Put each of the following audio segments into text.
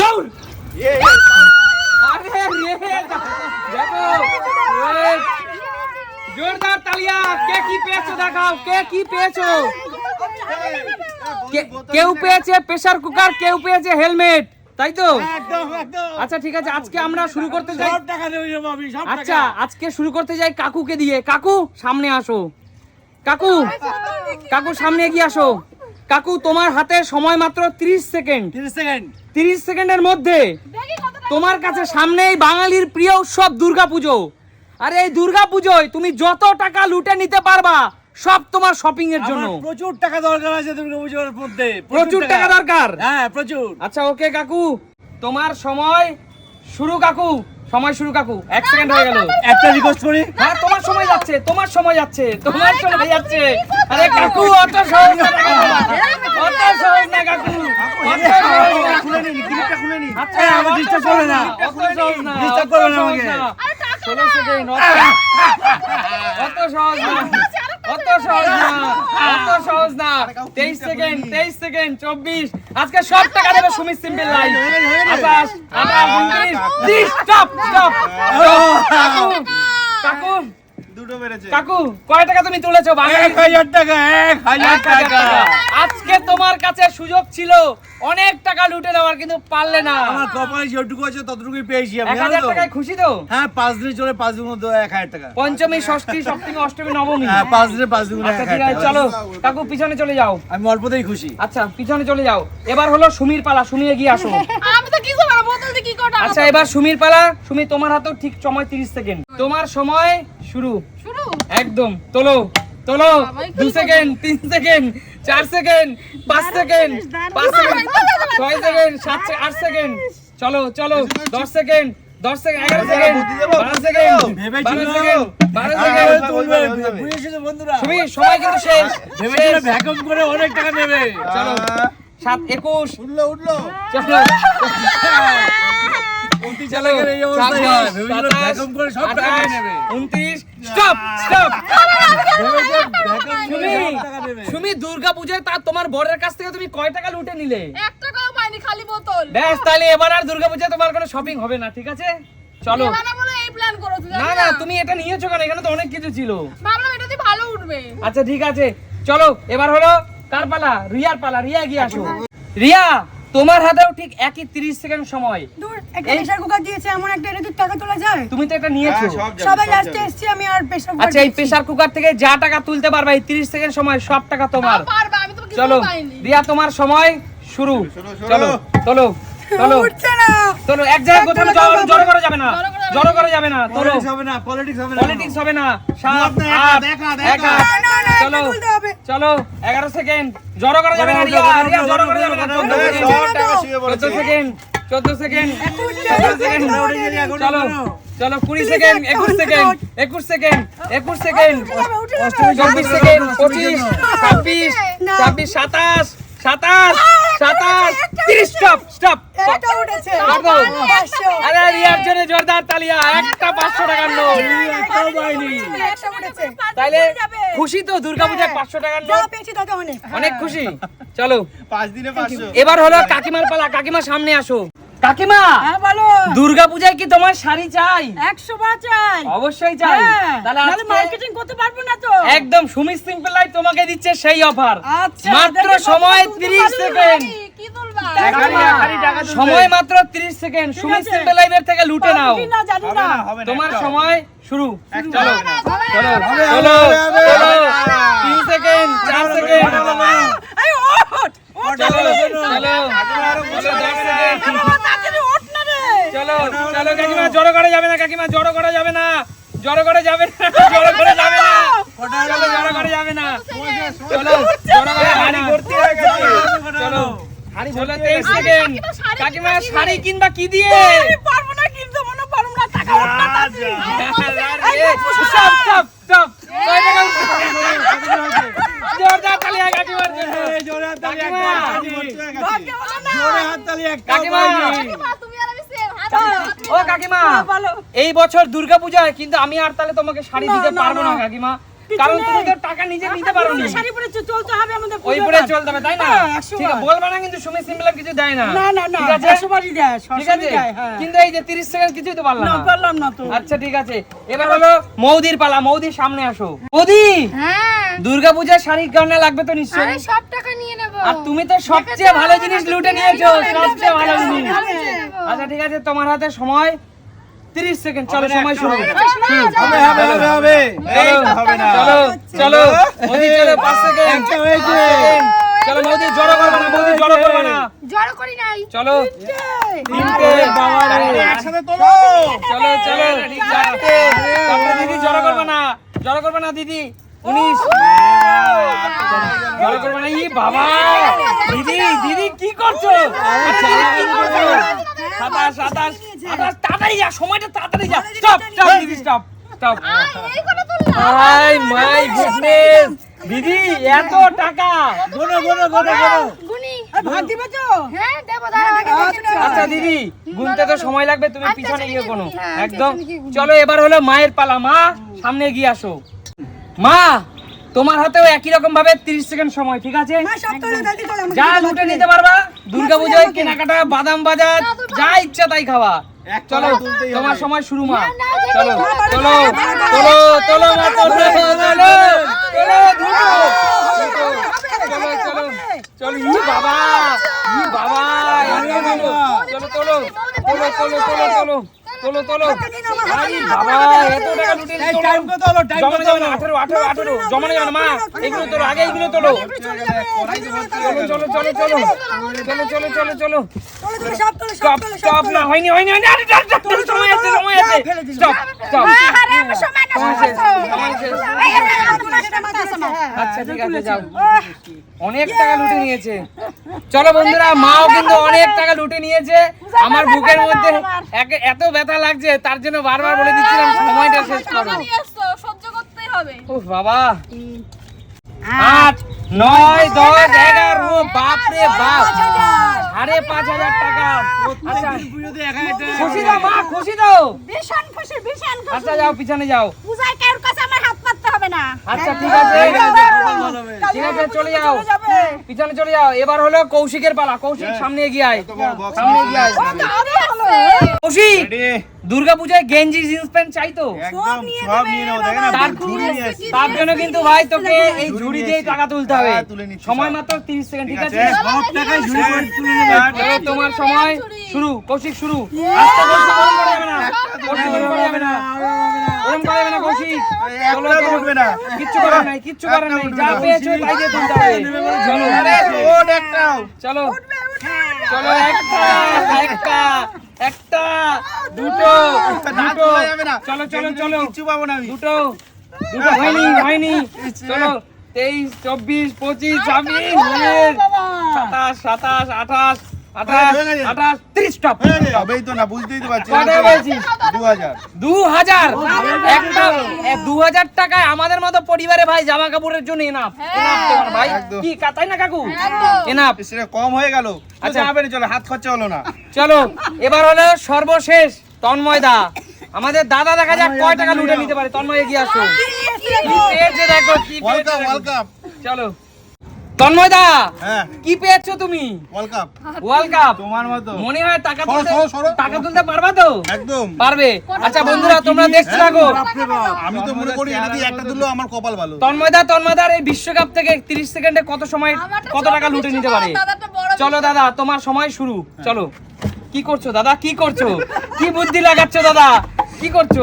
দৌড়! আরে রে দেখো। জোরদার তালিয়া কে কি পেয়েছ দেখাও কে কি পেয়েছ? কেউ পেয়েছে প্রেসার কুকার কেউ পেয়েছে হেলমেট তাই তো? একদম একদম। আচ্ছা ঠিক আছে আজকে আমরা শুরু করতে যাই। আচ্ছা আজকে শুরু করতে যাই কাকুকে দিয়ে। কাকু সামনে আসো। কাকু কাকু সামনে এগিয়ে আসো। কাকু তোমার হাতে সময় মাত্র 30 সেকেন্ড। 30 সেকেন্ড। 30 সেকেন্ডের মধ্যে তোমার কাছে সামনেই বাঙালির প্রিয় উৎসব দুর্গাপুজো। আর এই দুর্গাপুজোয় তুমি যত টাকা লুটে নিতে পারবা সব তোমার শপিং এর জন্য। প্রচুর টাকা দরকার আছে দুর্গা পুজোর মধ্যে। প্রচুর টাকা দরকার? হ্যাঁ প্রচুর। আচ্ছা ওকে কাকু তোমার সময় শুরু কাকু। সময় শুরু কাকু। এক সেকেন্ড হয়ে গেল। একটা রিকোয়েস্ট করি? হ্যাঁ তোমার সময় যাচ্ছে তোমার সময় যাচ্ছে তোমার সময় যাচ্ছে। আরে কাকু অত সহজ না কাকু। অত সহজ না কাকু। অত সহজ না। সহজ না না সহজ না। ষোলো সেকেন্ড অত অত সহজ না। অত সহজ না অত সহজ না তেইশ সেকেন্ড তেইশ সেকেন্ড চব্বিশ। আজকে সব টাকা দেবে সুমিত সিম্পল লাইন আকাশ আকাশ উনত্রিশ। ত্রিশ স্টপ স্টপ। কাকু কাকু। দুটো বেড়েছে কাকু কয় টাকা তুমি তুলেছো? বাঙালি এক হাজার টাকা এক হাজার টাকা। আজকে তোমার কাছে সুযোগ ছিল। অনেক টাকা লুটে নেওয়ার কিন্তু পারলে না। আমার কপালে যেটুকু আছে ততটুকুই পেয়েছি আমি এক হাজার টাকায় খুশি তো? হ্যাঁ পাঁচ দিনে চলে পাঁচ দিনের মধ্যে এক হাজার টাকা। পঞ্চমী ষষ্ঠী সপ্তমী অষ্টমী নবমী। হ্যাঁ পাঁচ দিনে পাঁচ দিনে আচ্ছা চলো কাকু পিছনে চলে যাও। আমি অল্পতেই খুশি। আচ্ছা পিছনে চলে যাও। এবার হলো সুমির পালা সুমি এগিয়ে আসো। আমি তো কিছু না কি করে আচ্ছা এবার সুমির পালা। সুমি তোমার হাতেও ঠিক সময় 30 সেকেন্ড। তোমার সময় শুরু। শুরু? একদম তোলো তোলো। বাবাই, দু কি সেকেন্ড তিন সেকেন্ড চার সেকেন্ড পাঁচ সেকেন্ড পাঁচ সেকেন্ড ছয় সেকেন্ড সাত সে- আট সেকেন্ড। চলো চলো দশ সেকেন্ড দশ সেকেন্ড এগারো সেকেন্ড বারো সেকেন্ড বারো সেকেন্ড বারো সেকেন্ড। তুলবে বুঝেছ তো বন্ধুরা। তুমি সময় কিন্তু শেষ ভেবেছিল করে অনেক টাকা নেবে চলো সাত একুশ। উঠল উঠল। চলো। সুমি দুর্গা পূজায় তার তোমার বরের কাছ থেকে তুমি কয় টাকা লুটে নিলে? এক টাকাও পাইনি খালি বোতল। ব্যাস তাহলে এবার আর দুর্গা পূজায় তোমার কোনো শপিং হবে না ঠিক আছে? চলো। এই প্ল্যান করেছ না না তুমি এটা নিয়েছো কেন? এখানে তো অনেক কিছু ছিল। ভাবলাম এটা দিয়ে ভালো উঠবে। আচ্ছা ঠিক আছে। চলো এবার হলো কার পালা? রিয়ার পালা রিয়া গিয়ে আসো। রিয়া! তোমার হাতেও ঠিক একই 30 সেকেন্ড সময়। দূর একটা প্রেসার কুকার দিয়েছে এমন একটা এটা টাকা তোলা যায়? তুমি তো এটা নিয়েছো। হ্যাঁ, সবাই সব লাস্টে এসেছি আমি আর প্রেসার কুকার আচ্ছা এই প্রেসার কুকার থেকে যা টাকা তুলতে পারবে এই 30 সেকেন্ড সময় সব টাকা তোমার। পারবা আমি তো চলো পাইনি। রিয়া তোমার সময় শুরু। চলো চলো চলো চলো। এক জায়গায় কোথাও জড়ো জড়ো করা যাবে না। জড়ো করা যাবে না চলো পলিটিক্স হবে না পলিটিক্স হবে না। পলিটিক্স হবে না। সাত আট দেখা, এক চলো। চলো এগারো সেকেন্ড জড়ো করা যাবে না জড়ো, রিয়া করা যাবে না জড়ো, চোদ্দ জড়ো, এই সেকেন্ড সব টাকা শুয়ে চোদ্দ পড়েছে সেকেন্ড চোদ্দ সেকেন্ড চলো চলো কুড়ি Please, সেকেন্ড একটা একুশ উঠে সেকেন্ড যাও। একুশ সেকেন্ড একুশ সেকেন্ড উঠে যাবে, উঠে যাবে। চব্বিশ সেকেন্ড পঁচিশ ছাব্বিশ না। ছাব্বিশ সাতাশ। সাতাশ সাতাশ তিরিশ স্টপ স্টপ। এটা উঠেছে। আরে রিয়ার জন্য জোরদার তালিয়া একটা পাঁচশো টাকার নোট। একটাও পাইনি। একটা উঠেছে। তাইলে যাবে। খুশি তো দুর্গাপূজায় পাঁচশো টাকার নোট। অনেক। অনেক খুশি। চলো। পাঁচ দিনে পাঁচশো। এবার হলো কাকিমার পালা কাকিমা সামনে আসো। কাকিমা হ্যাঁ বলো। দুর্গাপূজায় কি তোমার শাড়ি চাই? একশো বার চাই। অবশ্যই চাই। হ্যাঁ, তাহলে মার্কেটিং করতে পারব একদম সুমিত সিম্পল লাইফ তোমাকে দিচ্ছে সেই অফার আচ্ছা, মাত্র সময় 30 সেকেন্ড সময় মাত্র 30 সেকেন্ড সুমিত। সিম্পল লাইফের থেকে লুটে নাও তোমার সময় শুরু চলো চলো চলো চলো 3 সেকেন্ড 4 সেকেন্ড চলো চলো চলো 10 সেকেন্ড তাড়াতাড়ি ওঠ না রে চলো চলো কাকিমা জড়ো করা যাবে না কাকিমা জড়ো করা যাবে না জড়ো করা যাবে না জড়ো করা যাবে না চলো জড়ো করা যাবে না চলো জড়ো করা হাড়ি ভর্তি হয়ে গেছে চলো হাড়ি চলো 23 সেকেন্ড কাকিমা মনে এই বছর দুর্গাপূজায় কিন্তু আমি আর তাহলে তোমাকে শাড়ি দিতে পারব না। কাকিমা কারণ তুমি তো টাকা নিজে নিতে পারো নি শাড়ি পরে চলতে হবে আমাদের ওই পরে চলতে হবে তাই না? হ্যাঁ, ঠিক আছে বলবা না কিন্তু সুমি সিম্পল কিছু দেয় না। না না না ঠিক আছে? দেয় ঠিক আছে? হ্যাঁ। কিন্তু এই যে 30 সেকেন্ড কিছুই তো পারলাম না না। পারলাম না তো। আচ্ছা ঠিক আছে। এবার হলো মৌদির পালা মৌদির সামনে আসো। মৌদি! হ্যাঁ। দুর্গাপূজার শাড়ির গয়না লাগবে তো নিশ্চয়ই। আরে সব টাকা নিয়ে নেব। আর তুমি তো সবচেয়ে ভালো জিনিস লুটে নিয়েছো সবচেয়ে ভালো জিনিস। আচ্ছা ঠিক আছে তোমার হাতে সময়। 30 সেকেন্ড চলো সময় শুরু হবে হবে হবে হবে এই হবে না চলো চলো মোদি চলো 5 সেকেন্ড হয়েছে। চলো মোদি জড়ো করবে না মোদি জড়ো করবে না জড়ো করি নাই চলো তিনটে বাবা রে। একসাথে তোলো চলো চলো চারটে চারটে দিদি জড়ো করবে না জড়ো করবে না দিদি উনিশ জড়ো করবে না ই বাবা দিদি দিদি কি করছ আচ্ছা, কি করছ? সাতাশ সাতাশ সাতাশ তাড়াতাড়ি যা সময়টা তাড়াতাড়ি যা। স্টপ স্টপ দিদি stop stop hi my goodness দিদি এত টাকা। গোনো গোনো গোনো গোনো গুনি আর ভাত দিবে তো? হ্যাঁ দেবো দেখে নাও। আচ্ছা দিদি গুনতে তো সময় লাগবে তুমি আচ্ছা, পিছনে আচ্ছা, গিয়ে কোনো হ্যাঁ, একদম। আচ্ছা, চলো এবার হলো মায়ের পালা। মা সামনে গিয়ে আসো। মা তোমার হাতেও একই রকম ভাবে 30 সেকেন্ড সময় ঠিক আছে? যা লুটে নিতে পারবা। দুর্গা পূজায় কেনাকাটা বাদাম বাজার যা ইচ্ছা তাই খাওয়া চলো। তোমার সময় শুরু মা চলো চলো চলো চলো মা চলো চলো চলো চলো চলো চলো চলো ই বাবা ই বাবা চলো চলো চলো চলো চলো চলো তোলো তোলো। আরে বাবা এত টাকা লুটে টাইম জমা নেই এগুলো তোলো আগে এগুলো তোলো। চলো চলো চলো চলো চলো চলো। চলো সব তোলো না হয়নি হয়নি আরে সময় আছে হ্যাঁ। সময় আছে। স্টপ আচ্ছা ঠিক আছে যাও। অনেক টাকা লুটে নিয়েছে। চলো বন্ধুরা মাও কিন্তু অনেক টাকা লুটে নিয়েছে। আমার বুকের মধ্যে এক- এত ব্যথা লাগছে তার জন্য বারবার বলে দিচ্ছিলাম সময়টা শেষ করো। সহ্য করতেই হবে। উফ বাবা। আট নয় দশ এগারো বাপরে বাপ। সাড়ে পাঁচ হাজার টাকা। আচ্ছা। খুশি দাও মা খুশি দাও ভীষণ খুশি ভীষণ খুশি। আচ্ছা যাও পিছনে যাও। পূজায় কারোর কাছে আমার হাত পাততে হবে না। আচ্ছা ঠিক আছে ঠিক আছে চলে যাও পিছনে চলে যাও। এবার হলো কৌশিকের পালা। কৌশিক সামনে এগিয়ে আয়। সামনে এগিয়ে আয়। কৌশিক! Ready? দুর্গা পূজায় গেঞ্জি জিন্স প্যান্ট চাই তো। সব নিয়ে নেব তার- জন্য কিন্তু ভাই তোকে এই ঝুড়ি দিয়ে টাকা তুলতে হবে। সময় মাত্র 30 সেকেন্ড ঠিক আছে? আছে সব টাকায় ঝুড়ি তুলে নেবে। তোমার সময় শুরু কৌশিক শুরু। আস্তে কৌশিক ওরম করা যাবে না। কৌশিক ওরম যাবে না। ওরম করা যাবে না কৌশিক। চলো চলো। উঠবে না। কিচ্ছু করার নাই কিচ্ছু করার নাই। যা পেয়েছ তাই দিয়ে তুলতে হবে। চলো। আরে ওট একটাও চলো চলো একটা একটা। একটা দুটো দুটো। চলো চলো চলো। কিছু পাবো না আমি। দুটো দুটো হয়নি হয়নি। চলো তেইশ চব্বিশ পঁচিশ ছাব্বিশ সাতাশ সাতাশ আঠাশ আঠাশ হয়ে গেছে। আঠাশ ত্রিশ স্টপ হবেই তো না বুঝতেই তো পারছি দু হাজার দু হাজার একটা দু হাজার টাকায় আমাদের মতো পরিবারে ভাই জামা কাপড়ের জন্য এনাফ এনাফ ভাই। কি কা- না কাকু। এনাফ সেটা কম হয়ে গেল। আচ্ছা। হবে চলো হাত খরচা হলো না। চলো এবার হলো সর্বশেষ তন্ময় দা। আমাদের দাদা দেখা যাক কয় টাকা লুটে নিতে পারে। তন্ময় এগিয়ে আসো। দেখো। চলো। তন্ময়দা হ্যাঁ। কি পেয়েছ তুমি? ওয়ার্ল্ড কাপ ওয়ার্ল্ড কাপ তোমার মতো। মনে হয় টাকা তুলতে সরো, সরো। টাকা তুলতে পারবা তো? একদম। পারবে। আচ্ছা বন্ধুরা তোমরা দেখতে থাকো। আমি তো মনে করি এটা দিয়ে একটা দিলেও আমার কপাল ভালো। তন্ময়দা তন্ময়দার এই বিশ্বকাপ থেকে 30 সেকেন্ডে কত সময় কত টাকা লুটে নিতে পারে? চলো দাদা তোমার সময় শুরু। চলো। কি করছ দাদা? কি করছ? কি বুদ্ধি লাগাচ্ছো দাদা? কি করছ?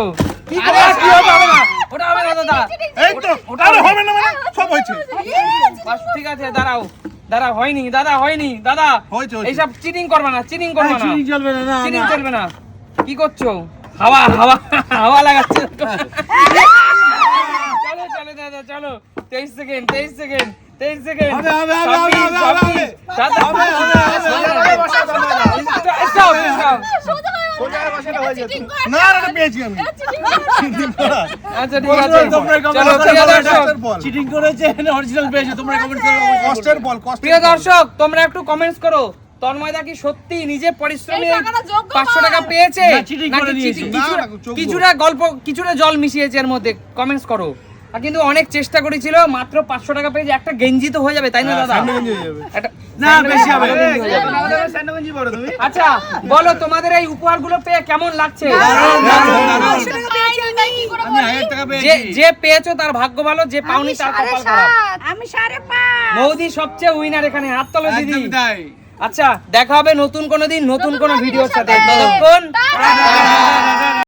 কি করছ? কি হবে হবে না ওটা হবে না দাদা। এই তো ওটা হবে হবে না মানে সব হয়েছে ঠিক আছে দাঁড়াও। দাঁড়া হয়নি দাদা হয়নি দাদা। হয়েছে, হয়েছে। এইসব চিটিং করবে না চিটিং করবে না। চিনি চলবে না না চিটিং চলবে না। কি করছ? হাওয়া হাওয়া হাওয়া লাগাচ্ছে। চলো চলো দাদা চলো। তেইশ সেকেন্ড তেইশ সেকেন্ড তেইশ সেকেন্ড। দাদা আচ্ছা, প্রিয় দর্শক তোমরা একটু কমেন্টস করো। তন্ময়দা কি সত্যি নিজে পরিশ্রমে? পাঁচশো টাকা পেয়েছে? কিছুটা গল্প কিছুটা জল মিশিয়েছে এর মধ্যে। কমেন্টস করো। কিন্তু অনেক চেষ্টা করেছিল মাত্র পাঁচশো টাকা পেয়েছে একটা গেঞ্জি তো হয়ে যাবে তাই না দাদা? হয়ে যাবে। একটা না বেশি হবে ভালো গেঞ্জি হয়ে যাবে। আচ্ছা বলো তোমাদের এই উপহারগুলো পেয়ে কেমন লাগছে? যে পেয়েছ তার ভাগ্য ভালো যে পাওনি তার কপাল খারাপ। আমি সাড়ে পাঁচ। বৌদি সবচেয়ে উইনার এখানে হাত তোলো দিদি। আচ্ছা দেখা হবে নতুন কোনো দিন নতুন কোনো ভিডিওর সাথে। ততক্ষণ।